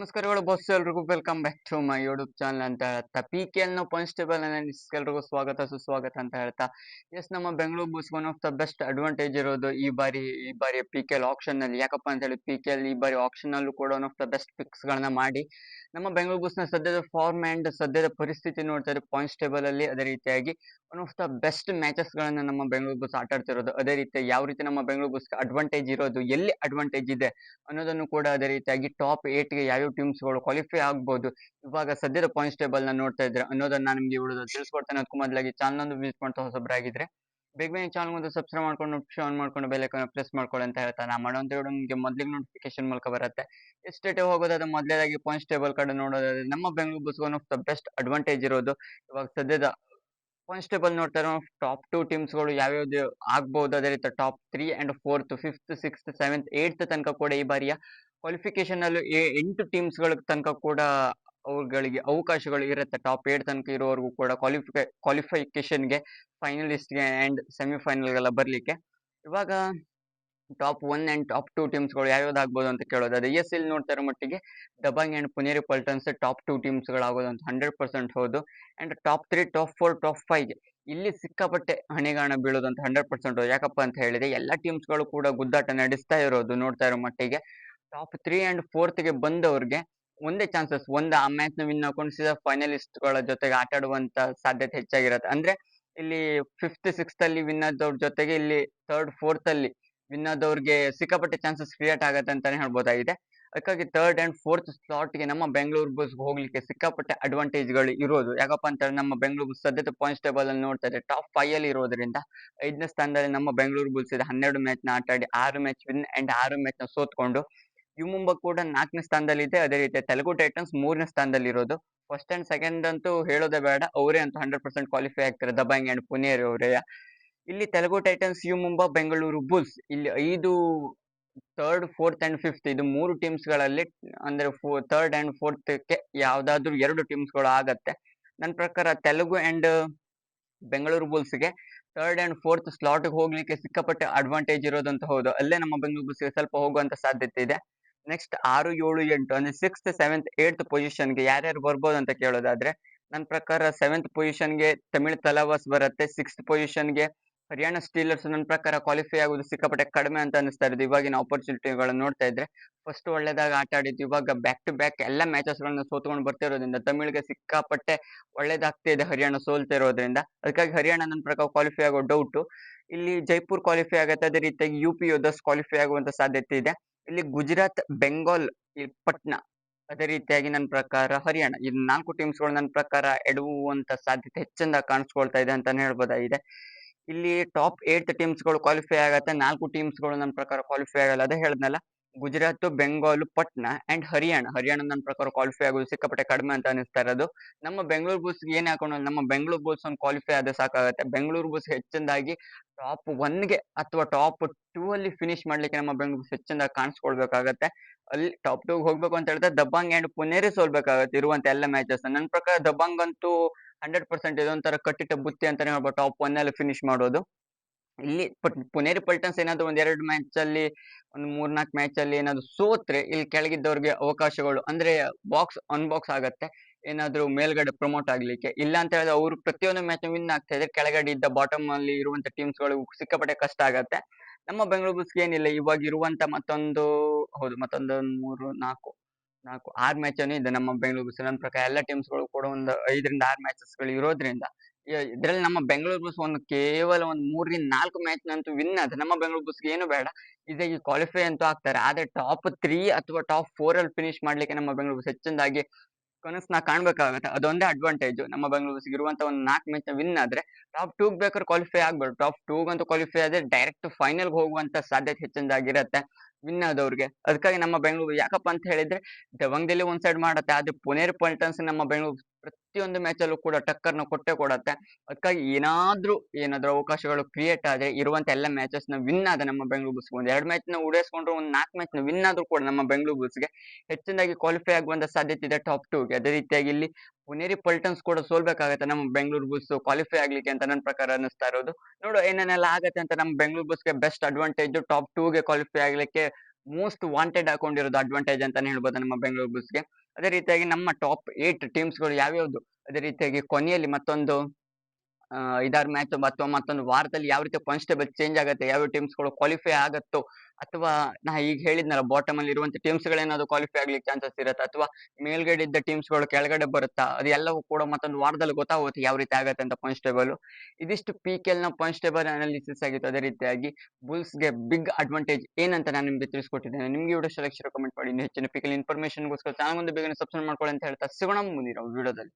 ನಮಸ್ಕಾರಗಳು ಬಸ್ ಎಲ್ರಿಗೂ welcome back to my YouTube channel ಅಂತ ಹೇಳ್ತಾ ಪಿ ಕೆ ಎಲ್ನ ಕಾನ್ಸ್ಟೇಬಲ್ ಸ್ವಾಗತ, ಸುಸ್ವಾಗತ ಅಂತ ಹೇಳ್ತಾ. ಎಸ್ ನಮ್ಮ Bengaluru bus one of the best advantage ಇರೋದು ಈ ಬಾರಿ ಈ ಬಾರಿ ಪಿ ಕೆ ಎಲ್ ಆಪ್ಷನ್ನಲ್ಲಿ. ಯಾಕಪ್ಪ ಅಂತ ಹೇಳಿ ಪಿ ಕೆ ಎಲ್ ಈ ಬಾರಿ ಆಪ್ಷನ್ ಅಲ್ಲೂ ಕೂಡ one of the best picks ಗಳನ್ನ ಮಾಡಿ. ನಮ್ಮ ಬೆಂಗಳೂರು ನ ಸದ್ಯದ ಫಾರ್ಮ್ ಅಂಡ್ ಸದ್ಯದ ಪರಿಸ್ಥಿತಿ ನೋಡ್ತಾ ಇದ್ರೆ ಪಾಯಿಂಟ್ಸ್ ಟೇಬಲ್ ಅಲ್ಲಿ ಅದೇ ರೀತಿಯಾಗಿ one of the best matches ಗಳನ್ನ ನಮ್ಮ ಬೆಂಗಳೂರು ಬಸ್ ಆಟ ಆಡ್ತಿರೋದು ಅದೇ ರೀತಿ ಯಾವ ರೀತಿ ನಮ್ಮ ಬೆಂಗಳೂರು ಬಸ್ ಅಡ್ವಾಂಟೇಜ್ ಇರೋದು, ಎಲ್ಲಿ ಅಡ್ವಾಂಟೇಜ್ ಇದೆ ಅನ್ನೋದನ್ನು ಕೂಡ ಅದೇ ರೀತಿಯಾಗಿ ಟಾಪ್ಗೆ ಯಾವ್ಯಾವ ಟೀಮ್ಸ್ಗಳು ಕ್ವಾಲಿಫೈ ಆಗ್ಬೋದು. ಇವಾಗ ಸದ್ಯದ ಪಾಯಿಂಟ್ಸ್ ಟೇಬಲ್ನ ನೋಡ್ತಾ ಇದ್ರೆ, ಅನ್ನೋದನ್ನ ನಾನು ನಿಮ್ಗೆ ಇವರು ತಿಳಿಸ್ಕೊಡ್ತೇನೆ ಅದಕ್ಕೂ ಮೊದಲಾಗಿ. ಚಾನಲ್ ಒಂದು ವಿಸಿಟ್ ಮಾಡ್ತಾ ಹೊಸಬ್ರಾಗಿದ್ರೆ ಬೇಗ ಬೇಗ ಚಾನಲ್ ಒಂದು ಸಬ್ಸ್ಕ್ರೈಬ್ ಮಾಡ್ಕೊಂಡು ಶೋ ಆನ್ ಮಾಡ್ಕೊಂಡು ಬೆಲ್ ಐಕಾನ್ ಪ್ರೆಸ್ ಮಾಡ್ಕೊಳ್ಳಿ ಅಂತ ಹೇಳ್ತಾ ನಾ ಮಾಡೋಂತ ಹೇಳಿ ನಿಮಗೆ ಮೊದಲಿಗೆ ನೋಟಿಫಿಕೇಶನ್ ಮೂಲಕ ಬರುತ್ತೆ. ಎಷ್ಟೇ ಹೋಗೋದಾದ್ರೆ ಮೊದಲೇದಾಗಿ ಪಾಯಿಂಟ್ಸ್ ಟೇಬಲ್ ಕಡೆ ನೋಡೋದಾದ್ರೆ, ನಮ್ಮ Bengaluru bus one of the best advantage ಇರೋದು. ಇವಾಗ ಸದ್ಯದ ಪಾಯಿಂಟ್ಸ್ ಟೇಬಲ್ ನೋಡ್ತಾರೆ ಟಾಪ್ ಟೂ ಟೀಮ್ಸ್ಗಳು ಯಾವ್ಯಾವ್ದು ಆಗ್ಬಹುದು ಅದೇ ರೀತಿ top three and fourth fifth sixth seventh eighth ತನಕ ಕೂಡ ಈ ಬಾರಿಯ ಕ್ವಾಲಿಫಿಕೇಶನ್ ಅಲ್ಲಿ ಎ- ಎಂಟು ಟೀಮ್ಸ್ಗಳ ತನಕ ಕೂಡ ಅವುಗಳಿಗೆ ಅವಕಾಶಗಳು ಇರುತ್ತೆ. ಟಾಪ್ ಏಟ್ ತನಕ ಇರೋವರೆಗೂ ಕೂಡ ಕ್ವಾಲಿಫೈ ಕ್ವಾಲಿಫಿಕೇಶನ್ಗೆ ಫೈನಲಿಸ್ಟ್ಗೆ ಅಂಡ್ ಸೆಮಿಫೈನಲ್ ಗೆಲ್ಲ ಬರ್ಲಿಕ್ಕೆ. ಇವಾಗ top one and top two ಟೀಮ್ಸ್ಗಳು ಯಾವ್ಯಾವ್ದು ಆಗ್ಬೋದು ಅಂತ ಕೇಳೋದು ಅದು ಎಸ್ ಇಲ್ಲಿ ನೋಡ್ತಾ ಮಟ್ಟಿಗೆ Dabang and Puneri Paltans top two ಟೀಮ್ಸ್ಗಳು ಆಗೋದು ಅಂತ ಹಂಡ್ರೆಡ್ ಪರ್ಸೆಂಟ್ ಹೌದು. And top three top four top five ಇಲ್ಲಿ ಸಿಕ್ಕಾಪಟ್ಟೆ ಹಣೆಗಾಣ ಬೀಳೋದು ಅಂತ ಹಂಡ್ರೆಡ್ ಪರ್ಸೆಂಟ್ ಯಾಕಪ್ಪ ಅಂತ ಹೇಳಿದ್ರೆ, ಎಲ್ಲ ಟೀಮ್ಸ್ಗಳು ಕೂಡ ಗುದ್ದಾಟ ನಡೆಸ್ತಾ ಇರೋದು ನೋಡ್ತಾ ಇರೋ ಮಟ್ಟಿಗೆ. ಟಾಪ್ ತ್ರೀ ಅಂಡ್ ಫೋರ್ತ್ಗೆ ಬಂದವ್ರಿಗೆ ಒಂದೇ ಚಾನ್ಸಸ್ ಒಂದ ಆ ಮ್ಯಾಚ್ನ ವಿನ್ ಹಾಕೊಂಡು ಸೀದಾ ಫೈನಲಿಸ್ಟ್ಗಳ ಜೊತೆಗೆ ಆಟ ಆಡುವಂತ ಸಾಧ್ಯತೆ ಹೆಚ್ಚಾಗಿರತ್ತೆ. ಅಂದ್ರೆ ಇಲ್ಲಿ ಫಿಫ್ತ್ ಸಿಕ್ಸ್ತ್ ಅಲ್ಲಿ ವಿನ್ ಆದವ್ರ ಜೊತೆಗೆ ಇಲ್ಲಿ ಥರ್ಡ್ ಫೋರ್ತ್ ಅಲ್ಲಿ ವಿನ್ ಆದವ್ರಿಗೆ ಸಿಕ್ಕಾಪಟ್ಟೆ ಚಾನ್ಸಸ್ ಕ್ರಿಯೇಟ್ ಆಗತ್ತೆ ಅಂತಾನೆ ಹೇಳ್ಬೋದಾಗಿದೆ. ಅದಕ್ಕಾಗಿ ಥರ್ಡ್ ಅಂಡ್ ಫೋರ್ತ್ ಸ್ಲಾಟ್ಗೆ ನಮ್ಮ ಬೆಂಗಳೂರು ಬಸ್ ಹೋಗ್ಲಿಕ್ಕೆ ಸಿಕ್ಕಾಪಟ್ಟೆ ಅಡ್ವಾಂಟೇಜ್ಗಳು ಇರೋದು. ಯಾಕಪ್ಪ ಅಂತ ಹೇಳಿದ್ರೆ ನಮ್ಮ ಬೆಂಗಳೂರು ಬಸ್ ಸದ್ಯದ ಪಾಯಿಂಟ್ಸ್ ಟೇಬಲ್ ಅಲ್ಲಿ ನೋಡ್ತಾ ಇದ್ರೆ ಟಾಪ್ ಫೈವ್ ಅಲ್ಲಿ ಇರೋದ್ರಿಂದ ಐದನೇ ಸ್ಥಾನದಲ್ಲಿ ನಮ್ಮ ಬೆಂಗಳೂರು ಬುಲ್ಸ್ ಇದೆ. ಹನ್ನೆರಡು ಮ್ಯಾಚ್ನ ಆಟ ಆಡಿ ಆರು ಮ್ಯಾಚ್ ವಿನ್ ಅಂಡ್ ಆರು ಮ್ಯಾಚ್ನ ಸೋತ್ಕೊಂಡು ಮುಂಬೈ ಕೂಡ ನಾಲ್ಕನೇ ಸ್ಥಾನದಲ್ಲಿ ಇದೆ ಅದೇ ರೀತಿ ತೆಲುಗು ಟೈಟನ್ಸ್ ಮೂರನೇ ಸ್ಥಾನದಲ್ಲಿ ಇರೋದು ಫಸ್ಟ್ ಅಂಡ್ ಸೆಕೆಂಡ್ ಅಂತೂ ಹೇಳೋದೇ ಬೇಡ. ಅವರೇ ಅಂತೂ ಹಂಡ್ರೆಡ್ ಪರ್ಸೆಂಟ್ ಕ್ವಾಲಿಫೈ ಆಗ್ತಾರೆ. ದಬಾಂಗ್ ಅಂಡ್ ಪುನೇರಿ ಅವರೇ. ಇಲ್ಲಿ Telugu Titans U Mumba Bengaluru Bulls. ಇಲ್ಲಿ ಐದು ಥರ್ಡ್ ಫೋರ್ತ್ ಅಂಡ್ ಫಿಫ್ತ್ ಇದು ಮೂರು ಟೀಮ್ಸ್ಗಳಲ್ಲಿ ಅಂದ್ರೆ ಥರ್ಡ್ ಅಂಡ್ ಫೋರ್ತ್ ಯಾವ್ದಾದ್ರು ಎರಡು ಟೀಮ್ಸ್ಗಳು ಆಗತ್ತೆ. ನನ್ನ ಪ್ರಕಾರ ತೆಲುಗು ಅಂಡ್ ಬೆಂಗಳೂರು ಬುಲ್ಸ್ಗೆ ಥರ್ಡ್ ಅಂಡ್ ಫೋರ್ತ್ ಸ್ಲಾಟ್ ಹೋಗ್ಲಿಕ್ಕೆ ಸಿಕ್ಕಾಪಟ್ಟೆ ಅಡ್ವಾಂಟೇಜ್ ಇರೋದಂತ ಹೌದು. ಅಲ್ಲೇ ನಮ್ಮ ಬೆಂಗಳೂರು ಬುಲ್ಸ್ಗೆ ಸ್ವಲ್ಪ ಹೋಗುವಂತ ಸಾಧ್ಯತೆ ಇದೆ. ನೆಕ್ಸ್ಟ್ ಆರು, ಏಳು, ಎಂಟು ಅಂದ್ರೆ ಸಿಕ್ಸ್ತ್ ಸೆವೆಂತ್ ಏಳ್ತ್ ಪೊಸಿಷನ್ಗೆ ಯಾರ್ಯಾರು ಬರ್ಬೋದು ಅಂತ ಕೇಳೋದಾದ್ರೆ, ನನ್ನ ಪ್ರಕಾರ ಸೆವೆಂತ್ ಪೊಸಿಷನ್ಗೆ ತಮಿಳ್ ತಲವಾಸ್ ಬರುತ್ತೆ ಸಿಕ್ಸ್ತ್ ಪೊಸಿಷನ್ಗೆ ಹರಿಯಾಣ ಸ್ಟೀಲರ್ಸ್ ನನ್ನ ಪ್ರಕಾರ ಕ್ವಾಲಿಫೈ ಆಗೋದು ಸಿಕ್ಕಾಪಟ್ಟೆ ಕಡಿಮೆ ಅಂತ ಅನಿಸ್ತಾ ಇರೋದು. ಇವಾಗಿನ ಆಪರ್ಚುನಿಟಿಗಳನ್ನ ನೋಡ್ತಾ ಇದ್ರೆ ಫಸ್ಟ್ ಒಳ್ಳೇದಾಗ ಆಟ ಆಡಿದ್ದು ಇವಾಗ ಬ್ಯಾಕ್ ಟು ಬ್ಯಾಕ್ ಎಲ್ಲ ಮ್ಯಾಚಸ್ ಗಳನ್ನ ಸೋತ್ಕೊಂಡು ಬರ್ತಿರೋದ್ರಿಂದ ತಮಿಳಿಗೆ ಸಿಕ್ಕಾಪಟ್ಟೆ ಒಳ್ಳೇದಾಗ್ತಾ ಇದೆ ಹರಿಯಾಣ ಸೋಲ್ತಿರೋದ್ರಿಂದ ಅದಕ್ಕಾಗಿ ಹರಿಯಾಣ ನನ್ನ ಪ್ರಕಾರ ಕ್ವಾಲಿಫೈ ಆಗೋ ಡೌಟ್ ಇಲ್ಲಿ ಜೈಪುರ್ ಕ್ವಾಲಿಫೈ ಆಗುತ್ತೆ, ಅದೇ ರೀತಿಯಾಗಿ ಯು ಪಿ ಯೋಧಸ್ ಕ್ವಾಲಿಫೈ ಆಗುವಂತ ಸಾಧ್ಯತೆ ಇದೆ. ಇಲ್ಲಿ ಗುಜರಾತ್, ಬೆಂಗಾಲ್ ಪಟ್ನಾ ಅದೇ ರೀತಿಯಾಗಿ ನನ್ನ ಪ್ರಕಾರ ಹರಿಯಾಣ, ಈ ನಾಲ್ಕು ಟೀಮ್ಸ್ಗಳು ನನ್ನ ಪ್ರಕಾರ ಎಡುವಂತ ಸಾಧ್ಯತೆ ಹೆಚ್ಚಿಂದ ಕಾಣಿಸ್ಕೊಳ್ತಾ ಇದೆ ಅಂತಾನೆ ಹೇಳ್ಬೋದಾಗಿದೆ. ಇಲ್ಲಿ ಟಾಪ್ ಏಟ್ ಟೀಮ್ಸ್ಗಳು ಕ್ವಾಲಿಫೈ ಆಗತ್ತೆ, ನಾಲ್ಕು ಟೀಮ್ಸ್ಗಳು ನನ್ನ ಪ್ರಕಾರ ಕ್ವಾಲಿಫೈ ಆಗಲ್ಲ, ಅದೇ ಹೇಳ್ದಲ್ಲ ಗುಜರಾತ್, ಬೆಂಗಾಲ್, ಪಟ್ನಾ ಅಂಡ್ ಹರಿಯಾಣ. ಹರಿಯಾಣ ನನ್ನ ಪ್ರಕಾರ ಕ್ವಾಲಿಫೈ ಆಗೋದು ಸಿಕ್ಕಾಪಟ್ಟೆ ಕಡಿಮೆ ಅಂತ ಅನಿಸ್ತಾ ಇರೋದು. ನಮ್ಮ ಬೆಂಗಳೂರು ಬುಲ್ಸ್ ಏನ್ ಹಾಕೊಂಡು ನಮ್ಮ ಬೆಂಗಳೂರು ಬುಲ್ಸ್ ಒಂದು ಕ್ವಾಲಿಫೈ ಆದ್ರೆ ಸಾಕಾಗುತ್ತೆ. ಬೆಂಗಳೂರು ಬುಲ್ಸ್ ಹೆಚ್ಚಿನದಾಗಿ ಟಾಪ್ಗೆ ಅಥವಾ ಟಾಪ್ ಟೂ ಅಲ್ಲಿ ಫಿನಿಶ್ ಮಾಡ್ಲಿಕ್ಕೆ ನಮ್ಮ ಬೆಂಗಳೂರು ಹೆಚ್ಚಿನದಾಗಿ ಕಾಣಿಸ್ಕೊಳ್ಬೇಕಾಗತ್ತೆ. ಅಲ್ಲಿ ಟಾಪ್ ಟೂ ಹೋಗ್ಬೇಕು ಅಂತ ಹೇಳಿದ್ರೆ ದಬ್ಬಾಂಗ್ ಅಂಡ್ ಪುನೇರಿ ಸೋಲ್ಬೇಕಾಗತ್ತೆ ಇರುವಂತ ಎಲ್ಲ ಮ್ಯಾಚಸ್ ನನ್ನ ಪ್ರಕಾರ ದಬ್ಬಾಂಗ್ ಅಂತೂ ಹಂಡ್ರೆಡ್ ಪರ್ಸೆಂಟ್ ಇದೊಂಥರ ಕಟ್ಟಿಟ್ಟ ಬುತ್ತಿ ಅಂತಾನೆ ಹೇಳ್ಬೋದು ಟಾಪ್ ಒನ್ ಅಲ್ಲಿ ಫಿನಿಶ್ ಮಾಡೋದು. ಇಲ್ಲಿ ಪುನೇರಿ ಪಲ್ಟನ್ಸ್ ಏನಾದ್ರು ಒಂದ್ ಎರಡು ಮ್ಯಾಚ್ ಅಲ್ಲಿ, ಒಂದು ಮೂರ್ನಾಲ್ಕು ಮ್ಯಾಚ್ ಅಲ್ಲಿ ಏನಾದ್ರು ಸೋತ್ರೆ, ಇಲ್ಲಿ ಕೆಳಗಿದ್ದವ್ರಿಗೆ ಅವಕಾಶಗಳು, ಅಂದ್ರೆ ಬಾಕ್ಸ್ ಅನ್ಬಾಕ್ಸ್ ಆಗತ್ತೆ. ಏನಾದ್ರು ಮೇಲ್ಗಡೆ ಪ್ರಮೋಟ್ ಆಗ್ಲಿಕ್ಕೆ. ಇಲ್ಲ ಅಂತ ಹೇಳಿದ್ರೆ ಅವರು ಪ್ರತಿಯೊಂದು ಮ್ಯಾಚ್ ವಿನ್ ಆಗ್ತಾ ಇದ್ರೆ ಕೆಳಗಡೆ ಇದ್ದ ಬಾಟಮ್ ಅಲ್ಲಿ ಇರುವಂತ ಟೀಮ್ಸ್ಗಳು ಸಿಕ್ಕಾಪಟ್ಟೆ ಕಷ್ಟ ಆಗತ್ತೆ. ನಮ್ಮ ಬೆಂಗಳೂರು ಬುಲ್ಸ್ ಏನಿಲ್ಲ, ಇವಾಗ ಇರುವಂತ ಮತ್ತೊಂದು, ಹೌದು, ಮತ್ತೊಂದು ಮೂರು, ನಾಲ್ಕು ನಾಲ್ಕು, ಆರು ಮ್ಯಾಚ್ ಇದೆ ನಮ್ಮ ಬೆಂಗಳೂರು ಬುಲ್ಸ್ ನನ್ನ ಪ್ರಕಾರ ಎಲ್ಲ ಟೀಮ್ಸ್ಗಳು ಕೂಡ ಒಂದು ಐದರಿಂದ ಆರು ಮ್ಯಾಚಸ್ಗಳು ಇರೋದ್ರಿಂದ ಇದ್ರಲ್ಲಿ ನಮ್ಮ ಬೆಂಗಳೂರು ಬುಲ್ಸ್ ಒಂದು ಕೇವಲ ಒಂದು ಮೂರರಿಂದ ನಾಲ್ಕು ಮ್ಯಾಚ್ ನಂತೂ ವಿನ್ ಆದ್ರೆ ನಮ್ಮ ಬೆಂಗಳೂರು ಬುಲ್ಸ್ ಏನು ಬೇಡ. ಇದಾಗಿ ಕ್ವಾಲಿಫೈ ಅಂತೂ ಆಗ್ತಾರೆ ಆದ್ರೆ ಟಾಪ್ ತ್ರೀ ಅಥವಾ ಟಾಪ್ ಫೋರ್ ಅಲ್ಲಿ ಫಿನಿಶ್ ಮಾಡ್ಲಿಕ್ಕೆ ನಮ್ಮ ಬೆಂಗಳೂರು ಬುಲ್ಸ್ ಹೆಚ್ಚಿನದಾಗಿ ಕನಸನ್ನ ಕಾಣ್ಬೇಕಾಗತ್ತೆ. ಅದೊಂದೇ ಅಡ್ವಾಂಟೇಜ್ ನಮ್ಮ ಬೆಂಗಳೂರು ಬುಲ್ಸ್ ಇರುವಂತ ಒಂದು ನಾಲ್ಕು ಮ್ಯಾಚ್ ವಿನ್ ಆದ್ರೆ ಟಾಪ್ ಟೂಗ್ ಬೇಕಾದ್ರೆ ಕ್ವಾಲಿಫೈ ಆಗ್ಬೇಡ ಟಾಪ್ ಟೂಗಂತೂ ಕ್ವಾಲಿಫೈ ಆದ್ರೆ ಡೈರೆಕ್ಟ್ ಫೈನಲ್ ಹೋಗುವಂತ ಸಾಧ್ಯತೆ ಹೆಚ್ಚಿನದಾಗಿರತ್ತೆ ವಿನ್ ಆದವ್ರಿಗೆ. ಅದಕ್ಕಾಗಿ ನಮ್ಮ ಬೆಂಗಳೂರು ಯಾಕಪ್ಪ ಅಂತ ಹೇಳಿದ್ರೆ ದವಂಗದಲ್ಲಿ ಒಂದ್ ಸೈಡ್ ಮಾಡತ್ತೆ. ಆದ್ರೆ ಪುನೇರ್ ಪಲ್ಟನ್ಸ್ ನಮ್ಮ ಬೆಂಗಳೂರು ಪ್ರತಿಯೊಂದು ಮ್ಯಾಚಲ್ಲೂ ಕೂಡ ಟಕ್ಕರ್ನ ಕೊಟ್ಟೆ ಕೊಡತ್ತೆ. ಅದಕ್ಕಾಗಿ ಏನಾದರೂ ಏನಾದರೂ ಅವಕಾಶಗಳು ಕ್ರಿಯೇಟ್ ಆದರೆ ಇರುವಂತ ಎಲ್ಲ ಮ್ಯಾಚಸ್ನ ವಿನ್ ಆದ ನಮ್ಮ ಬೆಂಗಳೂರು ಬುಲ್ಸ್ ಒಂದು ಎರಡು ಮ್ಯಾಚ್ನ ಉಡೇಸ್ಕೊಂಡ್ರು ಒಂದು ನಾಲ್ಕು ಮ್ಯಾಚ್ನ ವಿನ್ ಆದ್ರೂ ಕೂಡ ನಮ್ಮ ಬೆಂಗಳೂರು ಬುಲ್ಸ್ಗೆ ಹೆಚ್ಚಿನದಾಗಿ ಕ್ವಾಲಿಫೈ ಆಗುವಂತ ಸಾಧ್ಯತೆ ಇದೆ ಟಾಪ್ ಟೂಗೆ ಅದೇ ರೀತಿಯಾಗಿ ಇಲ್ಲಿ ಪುನೇರಿ ಪಲ್ಟನ್ಸ್ ಕೂಡ ಸೋಲ್ಬೇಕಾಗತ್ತೆ ನಮ್ಮ ಬೆಂಗಳೂರು ಬುಲ್ಸ್ ಕ್ವಾಲಿಫೈ ಆಗ್ಲಿಕ್ಕೆ ಅಂತ ನನ್ನ ಪ್ರಕಾರ ಅನಿಸ್ತಾ ಇರೋದು. ನೋಡು ಏನೇನೆಲ್ಲ ಆಗತ್ತೆ ಅಂತ ನಮ್ಮ ಬೆಂಗಳೂರು ಬುಲ್ಸ್ಗೆ ಬೆಸ್ಟ್ ಅಡ್ವಾಂಟೇಜ್ ಟಾಪ್ ಟೂಗೆ ಕ್ವಾಲಿಫೈ ಆಗ್ಲಿಕ್ಕೆ ಮೋಸ್ಟ್ ವಾಂಟೆಡ್ ಹಾಕೊಂಡಿರೋದು ಅಡ್ವಾಂಟೇಜ್ ಅಂತಾನೆ ಹೇಳ್ಬೋದು ನಮ್ಮ ಬೆಂಗಳೂರು ಬುಲ್ಸ್ಗೆ ಅದೇ ರೀತಿಯಾಗಿ ನಮ್ಮ ಟಾಪ್ ಏಟ್ ಟೀಮ್ಸ್ಗಳು ಯಾವ್ಯಾವ್ದು? ಅದೇ ರೀತಿಯಾಗಿ ಕೊನೆಯಲ್ಲಿ ಮತ್ತೊಂದು? ಐದಾರು ಮ್ಯಾಚ್ ಅಥವಾ ಮತ್ತೊಂದು ವಾರದಲ್ಲಿ ಯಾವ ರೀತಿ ಕಾನ್ಸ್ಟೇಬಲ್ ಟೇಬಲ್ ಚೇಂಜ್ ಆಗುತ್ತೆ, ಯಾವ ಟೀಮ್ಸ್ಗಳು ಕ್ವಾಲಿಫೈ ಆಗತ್ತೋ, ಅಥವಾ ನಾ ಈಗ ಹೇಳಿದ್ನಲ್ಲ ಬಾಟಮ್ ಅಲ್ಲಿ ಇರುವಂತ ಟೀಮ್ಸ್ ಗಳೇನಾದ್ರು ಕ್ವಾಲಿಫೈ ಆಗ್ಲಿಕ್ಕೆ ಚಾನ್ಸಸ್ ಇರುತ್ತೆ, ಅಥವಾ ಮೇಲ್ಗಡೆ ಇದ್ದ ಟೀಮ್ಸ್ಗಳು ಕೆಳಗಡೆ ಬರುತ್ತಾ, ಅದೆಲ್ಲವೂ ಕೂಡ ಮತ್ತೊಂದು ವಾರದಲ್ಲಿ ಗೊತ್ತಾಗುತ್ತೆ ಯಾವ ರೀತಿ ಆಗತ್ತೆ ಅಂತ ಕಾನ್ಸ್ಟೇಬಲ್ ಟೇಬಲ್ ಇದಿಷ್ಟು ಪಿ ಕೆ ಎಲ್ನ ಕಾನ್ಸ್ಟೇಬಲ್ ಟೇಬಲ್ ಅನಾಲಿಸಿಸ್ ಆಗಿತ್ತು, ಅದೇ ರೀತಿಯಾಗಿ ಬುಲ್ಸ್ಗೆ ಬಿಗ್ ಅಡ್ವಾಂಟೇಜ್ ಏನಂತ ನಾನು ನಿಮ್ಗೆ ತಿಳಿಸ್ಕೊಟ್ಟಿದ್ದೇನೆ. ನಿಮ್ಗೆ ವಿಡಿಯೋ ಸೆಲೆಕ್ಷನ್ ಕಮೆಂಟ್ ಮಾಡಿ. ಹೆಚ್ಚಿನ ಪಿ ಕೆಲ್ ಇನ್ಫಾರ್ಮೇಶನ್ಗೋಸ್ಕರ ಚಾನಲ್ ಮುಂದೆ ಬೇಗನೆ ಸಬ್ಸ್ಕ್ರೈಬ್ ಮಾಡ್ಕೊಳ್ಳಿ ಅಂತ ಹೇಳ್ತಾ, ಸಿಗೋಣ ಮುಂದಿನ ವಿಡಿಯೋದಲ್ಲಿ